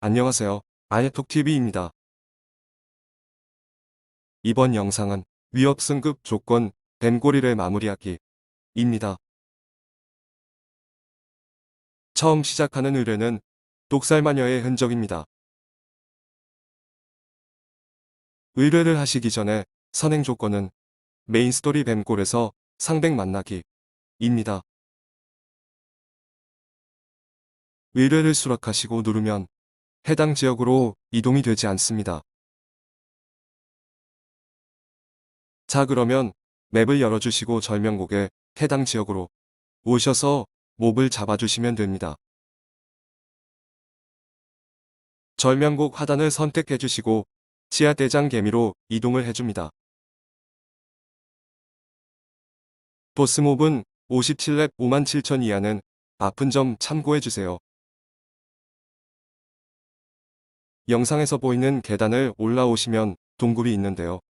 안녕하세요. 아예톡TV입니다. 이번 영상은 위협 승급 조건 뱀고리를 마무리하기 입니다. 처음 시작하는 의뢰는 독살마녀의 흔적입니다. 의뢰를 하시기 전에 선행 조건은 메인 스토리 뱀골에서 상백 만나기 입니다. 의뢰를 수락하시고 누르면 해당 지역으로 이동이 되지 않습니다. 자 그러면 맵을 열어주시고 절명곡에 해당 지역으로 오셔서 몹을 잡아주시면 됩니다. 절명곡 하단을 선택해주시고 지하대장 개미로 이동을 해줍니다. 보스몹은 57렙 57,000 이하는 아픈 점 참고해주세요. 영상에서 보이는 계단을 올라오시면 동굴이 있는데요.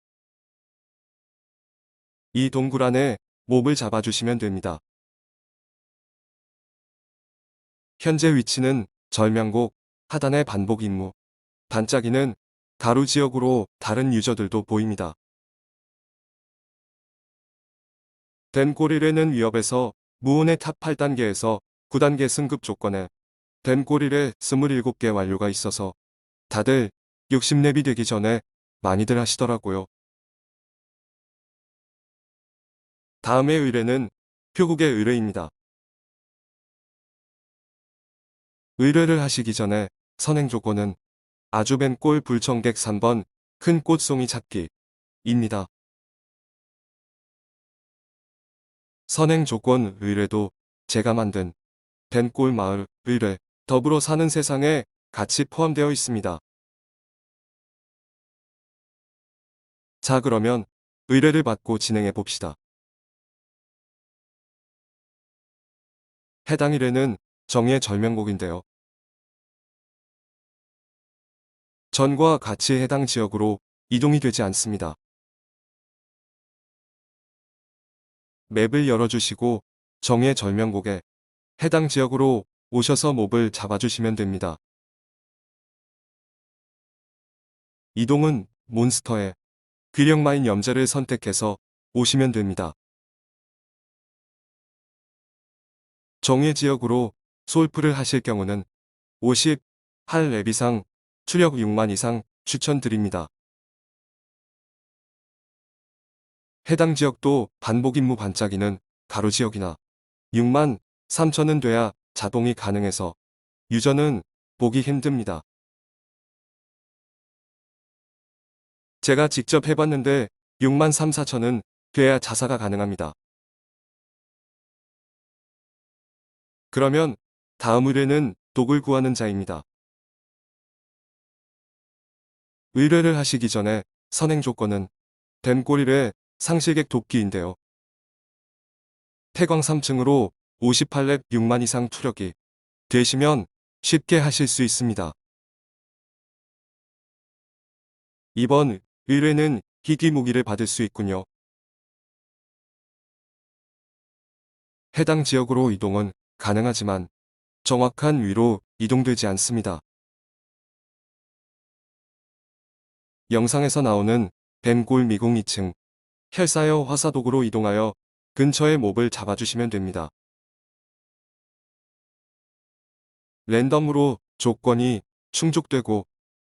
이 동굴 안에 몹을 잡아주시면 됩니다. 현재 위치는 절명곡 하단의 반복 임무. 반짝이는 가루 지역으로 다른 유저들도 보입니다. 댐꼬리레는 위협에서 무온의 탑 8단계에서 9단계 승급 조건에 댐꼬리레 27개 완료가 있어서 다들 60렙이 되기 전에 많이들 하시더라고요. 다음의 의뢰는 표국의 의뢰입니다. 의뢰를 하시기 전에 선행 조건은 아주벤골 불청객 3번 큰 꽃송이 찾기입니다. 선행 조건 의뢰도 제가 만든 벤골 마을 의뢰 더불어 사는 세상에 같이 포함되어 있습니다. 자 그러면 의뢰를 받고 진행해 봅시다. 해당 의뢰는 정의 절명곡인데요. 전과 같이 해당 지역으로 이동이 되지 않습니다. 맵을 열어주시고 정의 절명곡에 해당 지역으로 오셔서 몹을 잡아주시면 됩니다. 이동은 몬스터의 귀력마인 염제를 선택해서 오시면 됩니다. 정의 지역으로 솔프를 하실 경우는 50, 8렙 이상, 추력 6만 이상 추천드립니다. 해당 지역도 반복 임무 반짝이는 가루 지역이나 6만 3천은 돼야 자동이 가능해서 유저는 보기 힘듭니다. 제가 직접 해봤는데 6만 3, 4천은 돼야 자사가 가능합니다. 그러면 다음 의뢰는 독을 구하는 자입니다. 의뢰를 하시기 전에 선행 조건은 댐꼬리의 상실객 돕기인데요. 태광 3층으로 58렙 6만 이상 투력이 되시면 쉽게 하실 수 있습니다. 이번 의뢰는 희귀 무기를 받을 수 있군요. 해당 지역으로 이동은 가능하지만 정확한 위로 이동되지 않습니다. 영상에서 나오는 뱀골 미궁 2층 헬사여 화사독으로 이동하여 근처의 몹을 잡아주시면 됩니다. 랜덤으로 조건이 충족되고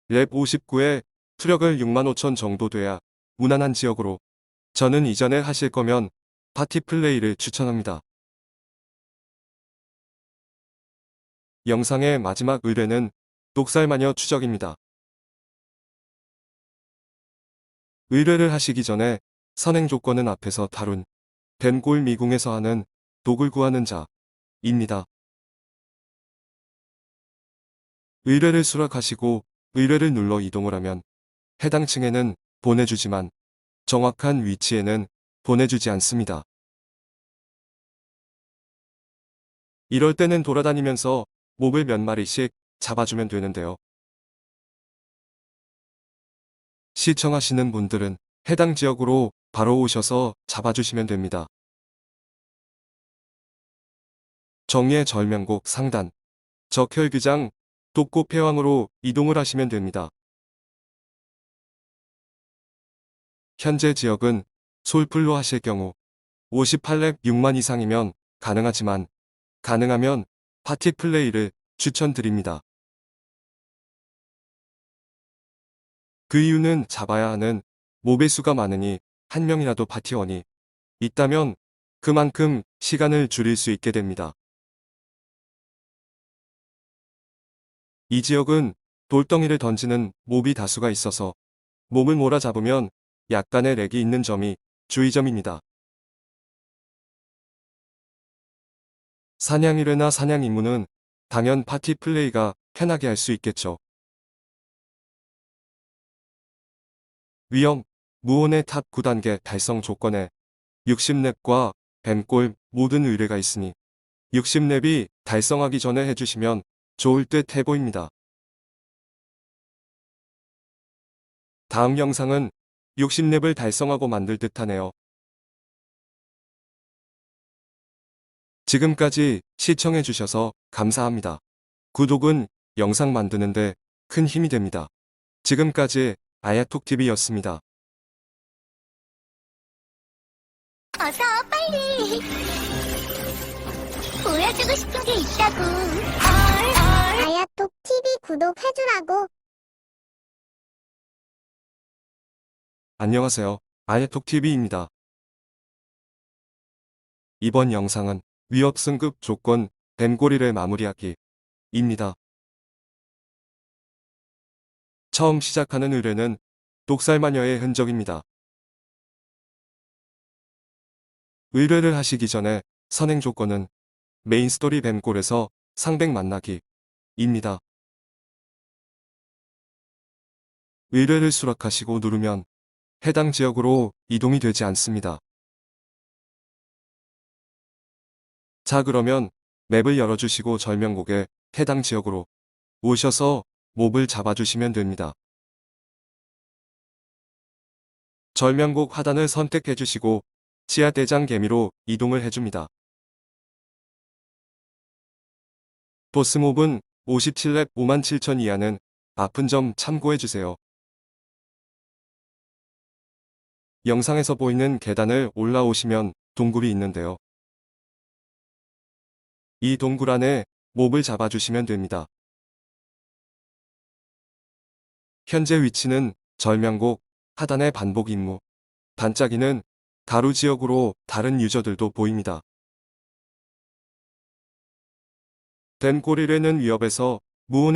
랩 59에 투력을 6만 5천 정도 돼야 무난한 지역으로 저는 이전에 하실 거면 파티 플레이를 추천합니다. 영상의 마지막 의뢰는 독살마녀 추적입니다. 의뢰를 하시기 전에 선행 조건은 앞에서 다룬 뱀골 미궁에서 하는 독을 구하는 자입니다. 의뢰를 수락하시고 의뢰를 눌러 이동을 하면 해당 층에는 보내주지만 정확한 위치에는 보내주지 않습니다. 이럴 때는 돌아다니면서 몹을 몇 마리씩 잡아주면 되는데요. 시청하시는 분들은 해당 지역으로 바로 오셔서 잡아주시면 됩니다. 정예 절명곡 상단 적혈규장 독고 폐왕으로 이동을 하시면 됩니다. 현재 지역은 솔플로 하실 경우 58렙 6만 이상이면 가능하지만 가능하면 파티 플레이를 추천드립니다. 그 이유는 잡아야 하는 몹의 수가 많으니 한 명이라도 파티원이 있다면 그만큼 시간을 줄일 수 있게 됩니다. 이 지역은 돌덩이를 던지는 몹이 다수가 있어서 몸을 몰아잡으면 약간의 렉이 있는 점이 주의점입니다. 사냥이래나 사냥 임무는 당연 파티 플레이가 편하게 할 수 있겠죠. 위험, 무온의 탑 9단계 달성 조건에 60렙과 뱀골 모든 의뢰가 있으니 60렙이 달성하기 전에 해주시면 좋을 듯 해보입니다. 다음 영상은 60렙을 달성하고 만들 듯하네요. 지금까지 시청해주셔서 감사합니다. 구독은 영상 만드는데 큰 힘이 됩니다. 지금까지 아야톡TV였습니다. 어서 빨리 보여주고 싶은 게 있다고 아야톡 TV 구독해주라고 안녕하세요. 아야톡TV입니다. 이번 영상은 위협 승급 조건 뱀고리를 마무리하기 입니다. 처음 시작하는 의뢰는 독살마녀의 흔적입니다. 의뢰를 하시기 전에 선행 조건은 메인 스토리 뱀골에서 상백 만나기 입니다. 의뢰를 수락하시고 누르면 해당 지역으로 이동이 되지 않습니다. 자 그러면 맵을 열어주시고 절명곡에 해당 지역으로 오셔서 몹을 잡아주시면 됩니다. 절명곡 하단을 선택해주시고 지하대장 개미로 이동을 해줍니다. 보스몹은 57렙 57,000 이하는 아픈 점 참고해주세요. 영상에서 보이는 계단을 올라오시면 동굴이 있는데요. 이 동굴 안에 몹을 잡아주시면 됩니다. 현재 위치는 절명곡 하단의 반복 임무. 반짝이는 가루 지역으로 다른 유저들도 보입니다. 뱀꼬리레는 위협에서 무온의